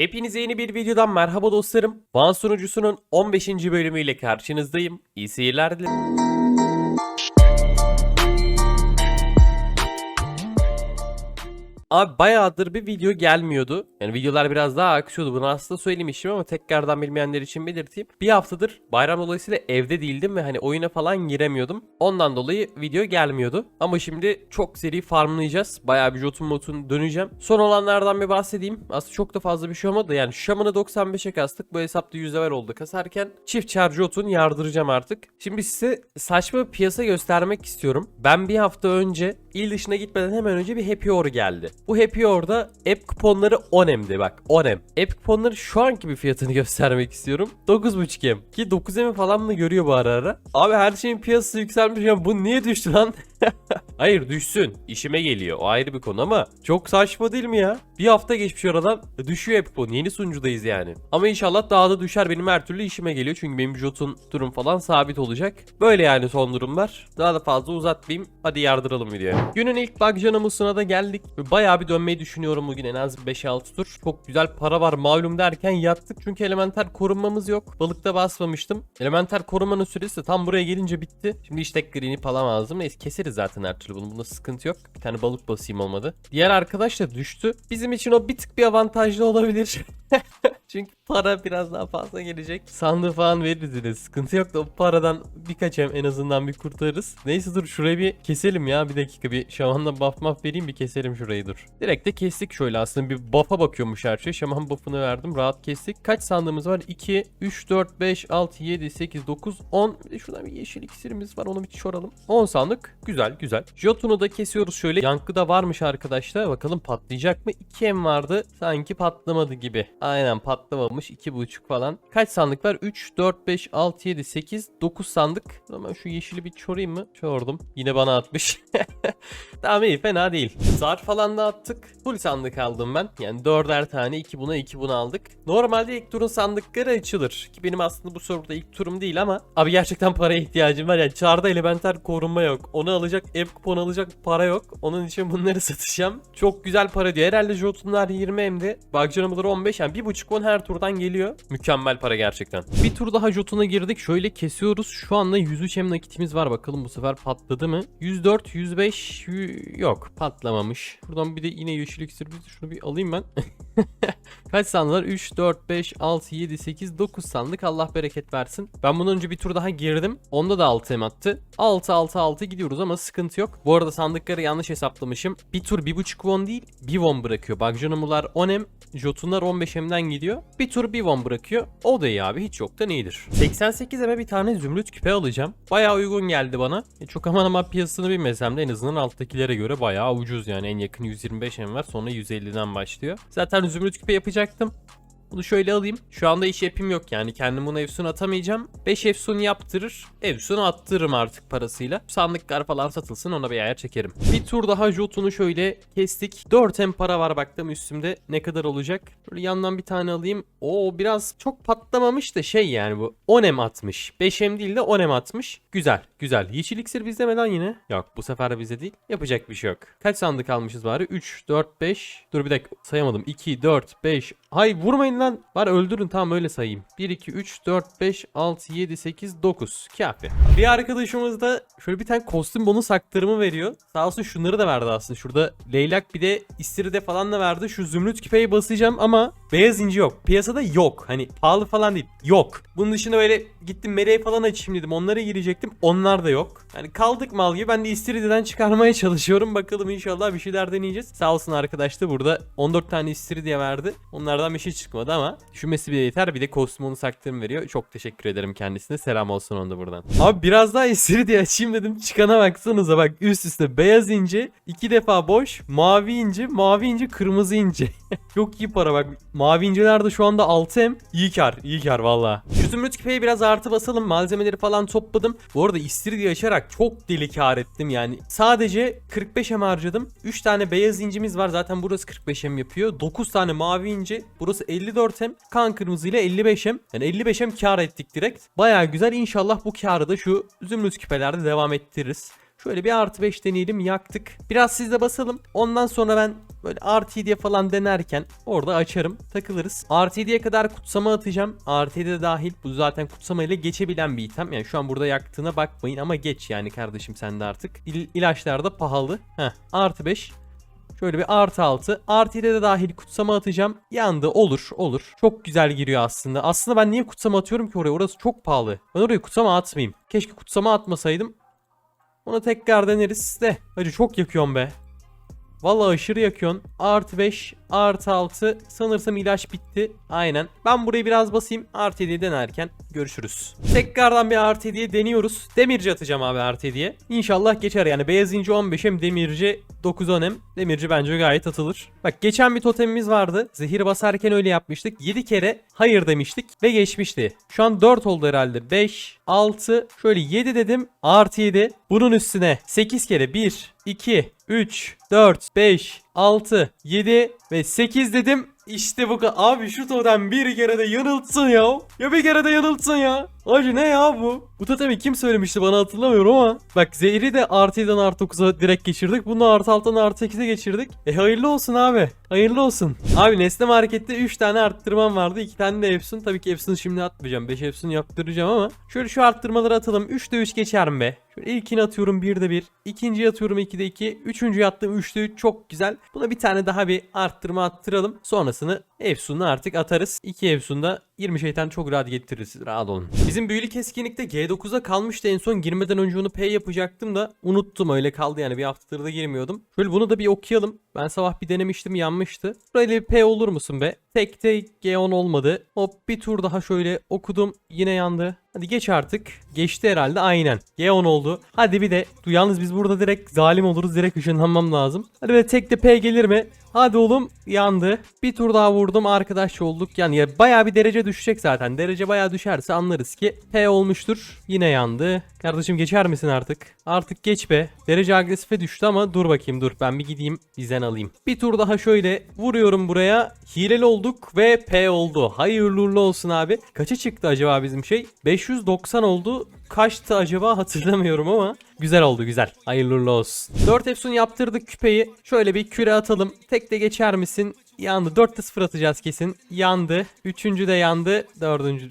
Hepinize yeni bir videodan merhaba dostlarım. Van sunucusunun 15. bölümüyle karşınızdayım. İyi seyirler dilerim. Abi bayağıdır bir video gelmiyordu. Yani videolar biraz daha aksıyordu. Bunu aslında söylemiştim ama tekrardan bilmeyenler için belirteyim. Bir haftadır bayram dolayısıyla evde değildim ve hani oyuna falan giremiyordum. Ondan dolayı video gelmiyordu. Ama şimdi çok seri farmlayacağız. Bayağı bir jotun motun döneceğim. Son olanlardan bir bahsedeyim. Aslında çok da fazla bir şey olmadı. Yani şamını 95'e kastık. Bu hesapta 100 level oldu kasarken. Çift charge jotun yardıracağım artık. Şimdi size saçma piyasa göstermek istiyorum. Ben bir hafta önce il dışına gitmeden hemen önce bir Happy Hour geldi. Bu Happy Hour'da app kuponları 10M'di bak 10M. App kuponları şu anki bir fiyatını göstermek istiyorum. 9.5M. Ki 9M'i falan da görüyor bu ara ara. Abi her şeyin piyasası yükselmiş ya bu niye düştü lan? Hayır düşsün. İşime geliyor. O ayrı bir konu ama çok saçma değil mi ya? Bir hafta geçmiş aradan düşüyor hep bu. Yeni sunucudayız yani. Ama inşallah daha da düşer. Benim her türlü işime geliyor. Çünkü benim Jotun durum falan sabit olacak. Böyle yani son durumlar. Daha da fazla uzatmayayım. Hadi yardıralım videoya. Günün ilk bug canımısına da geldik. Bayağı bir dönmeyi düşünüyorum bugün en az 5-6 tur. Çok güzel para var malum derken yattık. Çünkü elementer korunmamız yok. Balıkta basmamıştım. Elementer korumanın süresi tam buraya gelince bitti. Şimdi işte green'i falan lazım. Neyse keseriz zaten her türlü bunu. Bunda sıkıntı yok. Bir tane balık basayım olmadı. Diğer arkadaş da düştü. Bizim için o bir tık bir avantajlı olabilir. Çünkü para biraz daha fazla gelecek. Sandığı falan veririz yine. Sıkıntı yok da o paradan birkaç hem en azından bir kurtarırız. Neyse dur şurayı bir keselim ya. Bir dakika bir şamanla buff muff vereyim bir keselim şurayı dur. Direkt de kestik şöyle aslında bir buff'a bakıyormuş her şey. Şaman buff'ını verdim. Rahat kestik. Kaç sandığımız var? 2, 3, 4, 5, 6, 7, 8, 9, 10. Bir de şuradan bir yeşil iksirimiz var. Onu bir çoralım. 10 sandık. Güzel güzel. Jotun'u da kesiyoruz şöyle. Yankı da varmış arkadaşlar. Bakalım patlayacak mı? 2M vardı. Sanki patlamadı gibi. Aynen patlamamış. 2.5 falan. Kaç sandık var? 3, 4, 5, 6, 7, 8, 9 sandık. Hemen şu yeşili bir çorayım mı? Çordum. Yine bana atmış. tamam iyi fena değil. Zar falan da attık. Full sandık aldım ben. Yani dörder tane. 2 buna 2 buna aldık. Normalde ilk turun sandıkları açılır. Ki benim aslında bu soruda ilk turum değil ama. Abi gerçekten paraya ihtiyacım var. Yani çarda elementer korunma yok. Onu alacak app kupon alacak para yok. Onun için bunları satacağım. Çok güzel para diyor. Herhalde Jotunlar 20 M'de. Bakcanımlar 15. Yani 1.5 won her turdan geliyor. Mükemmel para gerçekten. Bir tur daha Jotun'a girdik. Şöyle kesiyoruz. Şu anda 103 M nakitimiz var. Bakalım bu sefer patladı mı? 104, 105 y- yok patlamamış. Buradan bir de yine yeşil iksir. Şunu bir alayım ben. Kaç sandılar? 3, 4, 5, 6, 7, 8, 9 sandık. Allah bereket versin. Ben bundan önce bir tur daha girdim. Onda da 6 em attı. 6, 6, 6 gidiyoruz ama sıkıntı yok. Bu arada sandıkları yanlış hesaplamışım. Bir tur 1.5 won değil 1 won bırakıyor. Bagjanumular 10 em, Jotunlar 15 emden gidiyor. Bir tur 1 won bırakıyor. O da iyi abi hiç yoktan iyidir. 88 eme bir tane zümrüt küpe alacağım. Bayağı uygun geldi bana. E, çok aman aman piyasasını bilmesem de en azından alttakilere göre bayağı ucuz yani. En yakın 125 em var sonra 150'den başlıyor. Zaten zümrüt küpe yapacaktım. Bunu şöyle alayım. Şu anda iş yapım yok yani. Kendim bunu Efsun atamayacağım. 5 Efsun yaptırır. Efsun'u attırırım artık parasıyla. Sandıklar falan satılsın ona bir ayar çekerim. Bir tur daha Jotun'u şöyle kestik. 4 em para var baktım üstümde. Ne kadar olacak? Böyle yandan bir tane alayım. Oo biraz çok patlamamış da şey yani bu. 10 em atmış. 5 em değil de 10 em atmış. Güzel güzel. Yeşil iksir bizde mi lan yine? Yok bu sefer bizde değil. Yapacak bir şey yok. Kaç sandık almışız bari? 3, 4, 5. Dur bir dakika sayamadım. 2, 4, 5. Hay vurmayın lan. Var öldürün tamam öyle sayayım. 1, 2, 3, 4, 5, 6, 7, 8, 9. Kafi. Bir arkadaşımız da şöyle bir tane kostüm bonus aktarımı veriyor. Sağ olsun şunları da verdi aslında. Şurada leylak bir de istiride falan da verdi. Şu zümrüt küpeyi basacağım ama beyaz inci yok. Piyasada yok. Hani pahalı falan değil. Yok. Bunun dışında böyle gittim meleği falan açayım dedim. Onlara girecektim. Onlar da yok. Yani kaldık mal gibi. Ben de istirididen çıkarmaya çalışıyorum. Bakalım inşallah bir şeyler deneyeceğiz. Sağ olsun arkadaş da burada 14 tane istiridye verdi. Onlardan bir şey çıkmadı ama düşmesi bile yeter. Bir de kostüm onu saktırım veriyor. Çok teşekkür ederim kendisine. Selam olsun onda buradan. Abi biraz daha istiridye açayım dedim. Çıkana baksanıza bak üst üste beyaz ince. iki defa boş. Mavi ince. Mavi ince. Kırmızı ince. Çok iyi para bak. Mavi inceler de şu anda 6M. İyi kar. iyi kar valla. Şu zümrüt küpeyi biraz artı basalım. Malzemeleri falan topladım. Bu arada istiridye açarak çok deli kar ettim yani. Sadece 45M harcadım. 3 tane beyaz incimiz var. Zaten burası 45M yapıyor. 9 tane mavi ince. Burası 54M. Kan kırmızı ile 55M. Yani 55M kar ettik direkt. Baya güzel. İnşallah bu karı da şu zümrüt küpelerde devam ettiririz. Şöyle bir artı 5 deneyelim yaktık. Biraz sizde basalım. Ondan sonra ben böyle artı 7'ye falan denerken orada açarım takılırız. Artı 7'ye kadar kutsama atacağım. Artı 7 de dahil bu zaten kutsama ile geçebilen bir item. Yani şu an burada yaktığına bakmayın ama geç yani kardeşim sen de artık. İl- ilaçlar da pahalı. Heh artı 5. Şöyle bir artı 6. Artı 7'de de dahil kutsama atacağım. Yandı olur olur. Çok güzel giriyor aslında. Aslında ben niye kutsama atıyorum ki oraya? Orası çok pahalı. Ben oraya kutsama atmayayım. Keşke kutsama atmasaydım. Onu tekrar deneriz de. Hacı çok yakıyorsun be. Vallahi aşırı yakıyorsun. Artı 5, artı 6. Sanırsam ilaç bitti. Aynen. Ben burayı biraz basayım. Artı 7'yi denerken görüşürüz. Tekrardan bir artı 7'ye deniyoruz. Demirci atacağım abi artı 7'ye. İnşallah geçer yani. Beyaz inci 15 hem demirci 9 10 hem. Demirci bence gayet atılır. Bak geçen bir totemimiz vardı. Zehir basarken öyle yapmıştık. 7 kere hayır demiştik ve geçmişti. Şu an 4 oldu herhalde. 5, 6, şöyle 7 dedim. Artı 7. Bunun üstüne 8 kere 1, 2, 3, 4, 5, 6, 7 ve 8 dedim. İşte bu kadar. Abi şu totem bir kere de yanıltsın ya. Ya bir kere de yanıltsın ya. Acı ne ya bu? Bu totemi kim söylemişti bana hatırlamıyorum ama. Bak zehri de artı 7'den artı 9'a direkt geçirdik. Bunu artı 6'dan artı 8'e geçirdik. E hayırlı olsun abi. Hayırlı olsun. Abi Nesne Market'te 3 tane arttırmam vardı. 2 tane de Epson. Tabii ki Epson şimdi atmayacağım. 5 Epson yaptıracağım ama. Şöyle şu arttırmaları atalım. 3'te 3 geçer mi be? Şöyle ilkini atıyorum 1'de 1. İkinciyi atıyorum 2'de 2. Üçüncüyü attım 3'te 3. Çok güzel. Buna bir tane daha bir arttırma attıralım. Sonrasını Efsun'u artık atarız. 2 Efsun'da 20 şeytan çok rahat getiririz. Rahat olun. Bizim büyülü keskinlikte G9'a kalmıştı en son girmeden önce onu P yapacaktım da unuttum öyle kaldı yani bir haftadır da girmiyordum. Şöyle bunu da bir okuyalım. Ben sabah bir denemiştim yanmıştı. Böyle bir P olur musun be? Tekte G10 olmadı. Hop bir tur daha şöyle okudum. Yine yandı. Hadi geç artık. Geçti herhalde aynen. G10 oldu. Hadi bir de. Yalnız biz burada direkt zalim oluruz. Direkt ışınlanmam lazım. Hadi böyle tekte P gelir mi? Hadi oğlum yandı. Bir tur daha vurdum arkadaş olduk. Yani ya bayağı bir derece düşecek zaten. Derece bayağı düşerse anlarız ki P olmuştur. Yine yandı. Kardeşim geçer misin artık? Artık geç be. Derece agresife düştü ama dur bakayım dur. Ben bir gideyim bizden alayım. Bir tur daha şöyle vuruyorum buraya. Hileli olduk ve P oldu. Hayırlı olsun abi. Kaça çıktı acaba bizim şey? 590 oldu. Kaçtı acaba hatırlamıyorum ama güzel oldu güzel. Hayırlı olsun. 4 Efsun yaptırdık küpeyi. Şöyle bir küre atalım. Tek de geçer misin? Yandı. 4'te 0 atacağız kesin. Yandı. Üçüncü de yandı. Dördüncü.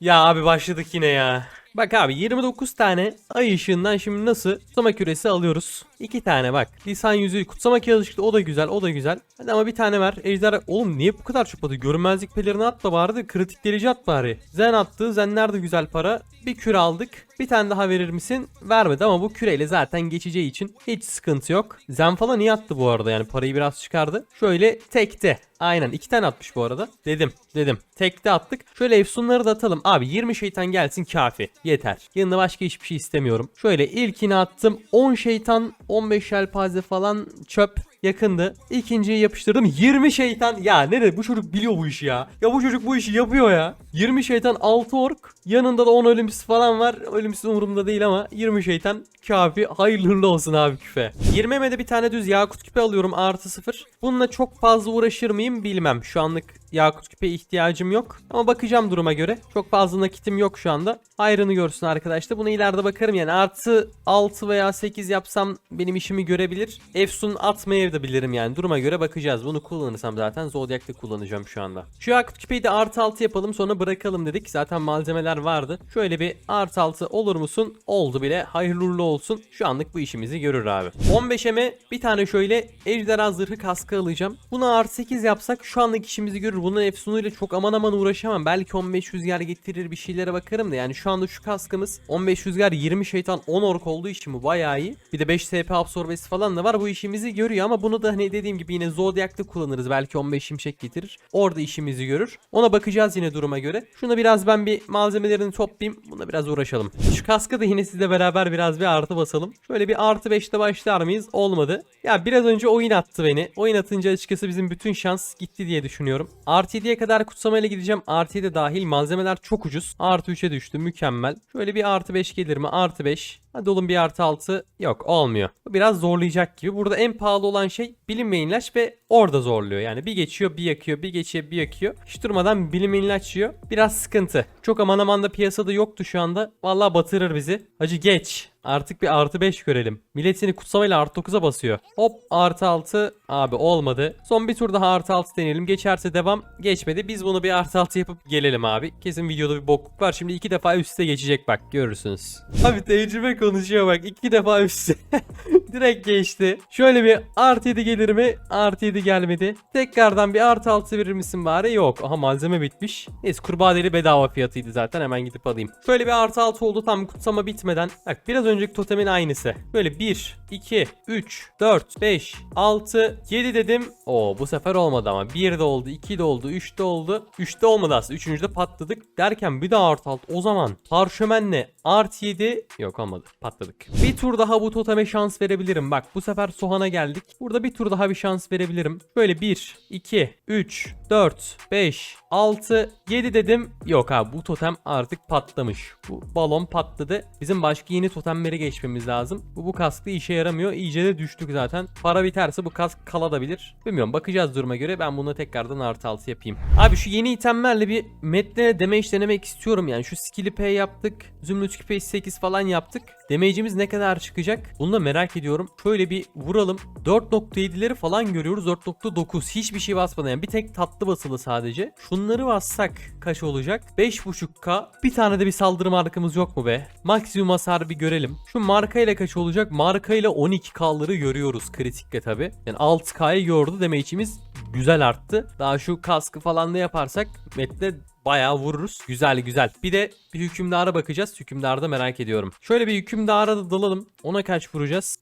Ya abi başladık yine ya. Bak abi 29 tane ay ışığından şimdi nasıl kutsama küresi alıyoruz. 2 tane bak. Lisan yüzüğü kutsama kağıdı çıktı o da güzel o da güzel. Hadi ama bir tane ver. Ejder oğlum niye bu kadar çok atıyor? Görünmezlik pelerini at da bari kritik delici at bari. Zen attı. Zenler de güzel para. Bir küre aldık. Bir tane daha verir misin? Vermedi ama bu küreyle zaten geçeceği için hiç sıkıntı yok. Zen falan iyi attı bu arada yani parayı biraz çıkardı. Şöyle tekte. Aynen iki tane atmış bu arada. Dedim dedim. Tekte attık. Şöyle efsunları da atalım. Abi 20 şeytan gelsin kafi. Yeter. Yanında başka hiçbir şey istemiyorum. Şöyle ilkini attım. 10 şeytan 15 yelpaze falan çöp yakındı. İkinciyi yapıştırdım. 20 şeytan. Ya nerede? Bu çocuk biliyor bu işi ya. Ya bu çocuk bu işi yapıyor ya. 20 şeytan 6 ork. Yanında da 10 ölümsüz falan var. Ölümsüz umurumda değil ama 20 şeytan kafi. Hayırlı olsun abi küfe. 20'me de bir tane düz yakut küpe alıyorum. Artı 0. Bununla çok fazla uğraşır mıyım bilmem. Şu anlık yakut küpe ihtiyacım yok. Ama bakacağım duruma göre. Çok fazla nakitim yok şu anda. Ayrını görsün arkadaşlar. Buna ileride bakarım yani. Artı 6 veya 8 yapsam benim işimi görebilir. Efsun atmayabilirim yani. Duruma göre bakacağız. Bunu kullanırsam zaten Zodiac'ta kullanacağım şu anda. Şu yakut küpeyi de artı 6 yapalım sonra bırakalım dedik. Zaten malzemeler vardı. Şöyle bir artı 6 olur musun? Oldu bile. Hayırlı olsun. Şu anlık bu işimizi görür abi. 15'eme bir tane şöyle ejderha zırhı kaskı alacağım. Buna artı 8 yapsak şu anlık işimizi görür. Bunun efsunuyla çok aman aman uğraşamam. Belki 15 rüzgar getirir bir şeylere bakarım da yani şu anda şu kaskımız 15 rüzgar 20 şeytan 10 ork olduğu için bu bayağı iyi. Bir de 5 TP absorbesi falan da var. Bu işimizi görüyor ama bunu da hani dediğim gibi yine Zodiac'ta kullanırız. Belki 15 şimşek getirir. Orada işimizi görür. Ona bakacağız yine duruma göre. Şuna biraz ben bir malzemelerini toplayayım. Buna biraz uğraşalım. Şu kaska da yine sizle beraber biraz bir artı basalım. Şöyle bir artı 5'te başlar mıyız? Olmadı. Ya biraz önce oyun attı beni. Oyun atınca açıkçası bizim bütün şans gitti diye düşünüyorum. Artı 7'ye kadar kutsamayla gideceğim. Artı 7 dahil malzemeler çok ucuz. Artı 3'e düştü. Mükemmel. Şöyle bir artı 5 gelir mi? Artı 5. Hadi oğlum bir artı 6 yok olmuyor. Bu biraz zorlayacak gibi. Burada en pahalı olan şey bilinmeyen ilaç ve orada zorluyor. Yani bir geçiyor bir yakıyor bir geçiyor bir yakıyor. Hiç durmadan bilinmeyen ilaç yiyor. Biraz sıkıntı. Çok aman aman da piyasada yoktu şu anda. Vallahi batırır bizi. Hacı geç. Artık bir artı 5 görelim. Millet seni kutsamayla artı 9'a basıyor. Hop artı 6. Abi olmadı. Son bir tur daha artı 6 deneyelim. Geçerse devam. Geçmedi. Biz bunu bir artı 6 yapıp gelelim abi. Kesin videoda bir bokluk var. Şimdi iki defa üste geçecek bak. Görürsünüz. Abi tecrübe konuşuyor bak. iki defa üste. Direkt geçti. Şöyle bir artı 7 gelir mi? Artı 7 gelmedi. Tekrardan bir artı 6 verir misin bari? Yok. Aha malzeme bitmiş. Neyse kurbağa bedava fiyatıydı zaten. Hemen gidip alayım. Şöyle bir artı 6 oldu tam kutsama bitmeden. Bak biraz önceki totemin aynısı. Böyle 1, 2, 3, 4, 5, 6, 7 dedim. Oo bu sefer olmadı ama. 1 de oldu, 2 de oldu, 3 de oldu. 3 de olmadı aslında. 3. de patladık. Derken bir de artı 6. O zaman parşömenle artı 7 yok olmadı. Patladık. Bir tur daha bu toteme şans verebilirim. Bak bu sefer Sohan'a geldik. Burada bir tur daha bir şans verebilirim. Böyle 1, 2, 3, 4, 5, 6, 7 dedim. Yok abi bu totem artık patlamış. Bu balon patladı. Bizim başka yeni totemleri geçmemiz lazım. Bu bu kasklı işe yaramıyor. İyice de düştük zaten. Para biterse bu kask kalabilir. Bilmiyorum bakacağız duruma göre. Ben bunu tekrardan artı 6 yapayım. Abi şu yeni itemlerle bir metle damage denemek istiyorum. Yani şu skill'i P yaptık. Zümrüt küpe 8 falan yaptık. Damage'imiz ne kadar çıkacak? Bunu da merak ediyorum. Şöyle bir vuralım. 4.7'leri falan görüyoruz. 4.9. Hiçbir şey basmadan. Yani bir tek tatlı basılı sadece. Şunları bassak kaç olacak? 5.5k. Bir tane de bir saldırı markamız yok mu be? Maksimum hasar bir görelim. Şu marka ile kaç olacak? Marka ile 12k'ları görüyoruz kritikle tabi. Yani 6k'yı gördü damage'imiz güzel arttı. Daha şu kaskı falan ne yaparsak metle bayağı vururuz. Güzel güzel. Bir de bir hükümdara bakacağız. Hükümdarda merak ediyorum. Şöyle bir hükümdara da dalalım. Ona kaç vuracağız?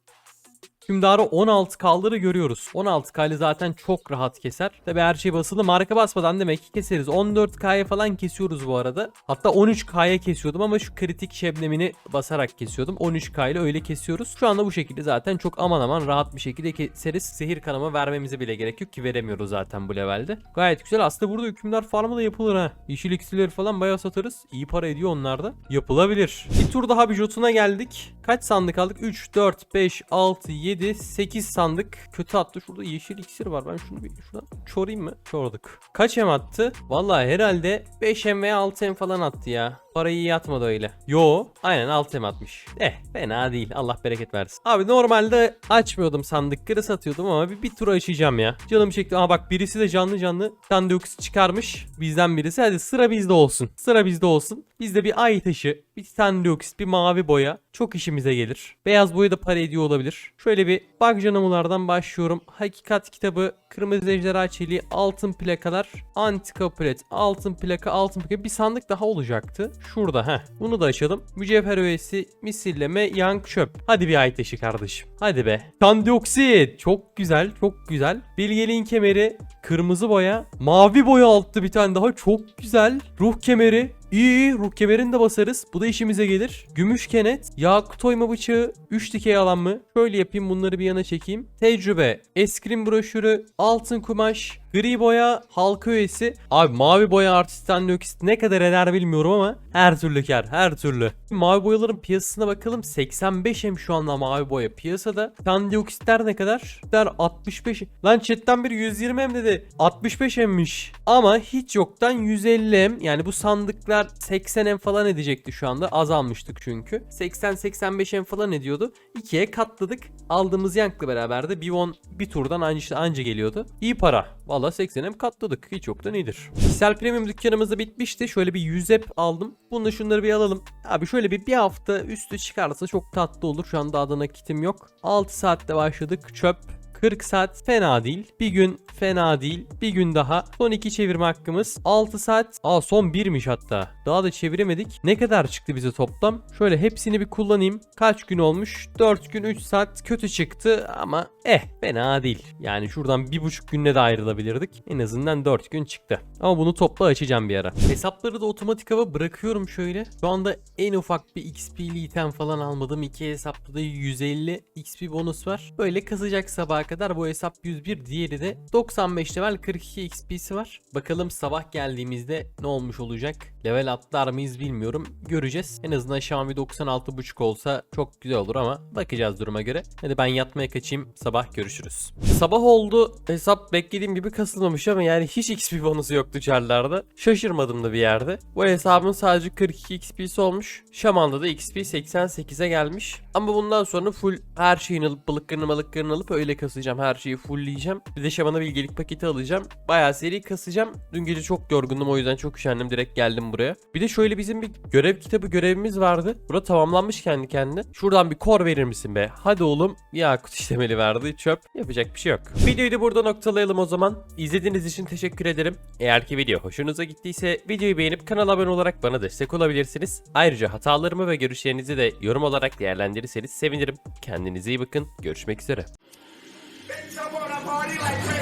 Hükümdarı 16 kaldırı görüyoruz. 16 kali zaten çok rahat keser. Tabi her şey basılı. Marka basmadan demek ki keseriz. 14K'ya falan kesiyoruz bu arada. Hatta 13K'ya kesiyordum ama şu kritik şebnemini basarak kesiyordum. 13K ile öyle kesiyoruz. Şu anda bu şekilde zaten çok aman aman rahat bir şekilde keseriz. Zehir kanama vermemize bile gerek yok ki veremiyoruz zaten bu levelde. Gayet güzel. Aslında burada hükümdar farmı da yapılır ha. Yeşil iksirleri falan bayağı satarız. İyi para ediyor onlar da. Yapılabilir. Bir tur daha bir jotuna geldik. Kaç sandık aldık? 3, 4, 5, 6, 7, 8 sandık. Kötü attı. Şurada yeşil iksir var. Ben şunu bir şuradan çorayım mı? Çorduk. Kaç em attı? Vallahi herhalde 5 em veya 6 em falan attı ya. Parayı iyi atmadı öyle. Yo aynen 6 em atmış. Eh fena değil. Allah bereket versin. Abi normalde açmıyordum sandıkları satıyordum ama bir, bir tur açacağım ya. Canım çekti. Aa bak birisi de canlı canlı Sandiox çıkarmış. Bizden birisi. Hadi sıra bizde olsun. Sıra bizde olsun. Bizde bir ay taşı, bir Sandiox, bir mavi boya çok işimize gelir. Beyaz boya da para ediyor olabilir. Şöyle bir bak canımlardan başlıyorum. Hakikat kitabı, kırmızı ejderha çeliği, altın plakalar, antika plet, altın plaka, altın plaka bir sandık daha olacaktı. Şurada heh. Bunu da açalım. Mücevher öğesi, misilleme, yank çöp. Hadi bir ay taşı kardeşim. Hadi be. Kandioxit. Çok güzel, çok güzel. Bilgeliğin kemeri, kırmızı boya, mavi boya alttı bir tane daha. Çok güzel. Ruh kemeri, İyi iyi ruh de basarız. Bu da işimize gelir. Gümüş kenet, yakut oyma bıçağı, 3 dikey alan mı? Şöyle yapayım bunları bir yana çekeyim. Tecrübe, eskrim broşürü, altın kumaş, gri boya, halka üyesi. Abi mavi boya artı standokist ne kadar eder bilmiyorum ama her türlü kar her türlü. Mavi boyaların piyasasına bakalım. 85 hem şu anda mavi boya piyasada. Standioksitler ne kadar? Der 65. Lan chatten biri 120 hem dedi. 65 hemmiş. Ama hiç yoktan 150 hem. Yani bu sandıklar 80 hem falan edecekti şu anda. Azalmıştık çünkü. 80-85 hem falan ediyordu. İkiye katladık. Aldığımız yankla beraber de bir on bir turdan anca, anca geliyordu. İyi para. Valla 80 hem katladık. Hiç yoktan iyidir. Kişisel premium dükkanımız da bitmişti. Şöyle bir 100 ep aldım. Bunu şunları bir alalım. Abi şöyle bir bir hafta üstü çıkarsa çok tatlı olur. Şu anda adına kitim yok. 6 saatte başladık. Çöp 40 saat fena değil. Bir gün fena değil. Bir gün daha. Son 2 çevirme hakkımız. 6 saat. Aa son 1'miş hatta. Daha da çeviremedik. Ne kadar çıktı bize toplam? Şöyle hepsini bir kullanayım. Kaç gün olmuş? 4 gün 3 saat kötü çıktı ama eh fena değil. Yani şuradan 1,5 günle de ayrılabilirdik. En azından 4 gün çıktı. Ama bunu topla açacağım bir ara. Hesapları da otomatik hava bırakıyorum şöyle. Şu anda en ufak bir XP'li item falan almadım. İki hesapta da 150 XP bonus var. Böyle kazacak sabaha kadar kadar. Bu hesap 101. Diğeri de 95 level 42 XP'si var. Bakalım sabah geldiğimizde ne olmuş olacak? Level atlar mıyız bilmiyorum. Göreceğiz. En azından Xiaomi 96.5 olsa çok güzel olur ama bakacağız duruma göre. Hadi ben yatmaya kaçayım. Sabah görüşürüz. Sabah oldu. Hesap beklediğim gibi kasılmamış ama yani hiç XP bonusu yoktu çarlarda. Şaşırmadım da bir yerde. Bu hesabın sadece 42 XP'si olmuş. Şaman'da da XP 88'e gelmiş. Ama bundan sonra full her şeyini alıp balıklarını balıklarını alıp öyle kasacağım. Her şeyi fullleyeceğim. Bir de Şaman'a bilgelik paketi alacağım. Bayağı seri kasacağım. Dün gece çok yorgundum o yüzden çok üşendim. Direkt geldim buraya. Bir de şöyle bizim bir görev kitabı görevimiz vardı. Burada tamamlanmış kendi kendine. Şuradan bir kor verir misin be? Hadi oğlum. Yakut işlemeli verdi. Çöp. Yapacak bir şey yok. Videoyu da burada noktalayalım o zaman. İzlediğiniz için teşekkür ederim. Eğer ki video hoşunuza gittiyse videoyu beğenip kanala abone olarak bana destek olabilirsiniz. Ayrıca hatalarımı ve görüşlerinizi de yorum olarak değerlendirirseniz sevinirim. Kendinize iyi bakın. Görüşmek üzere. party like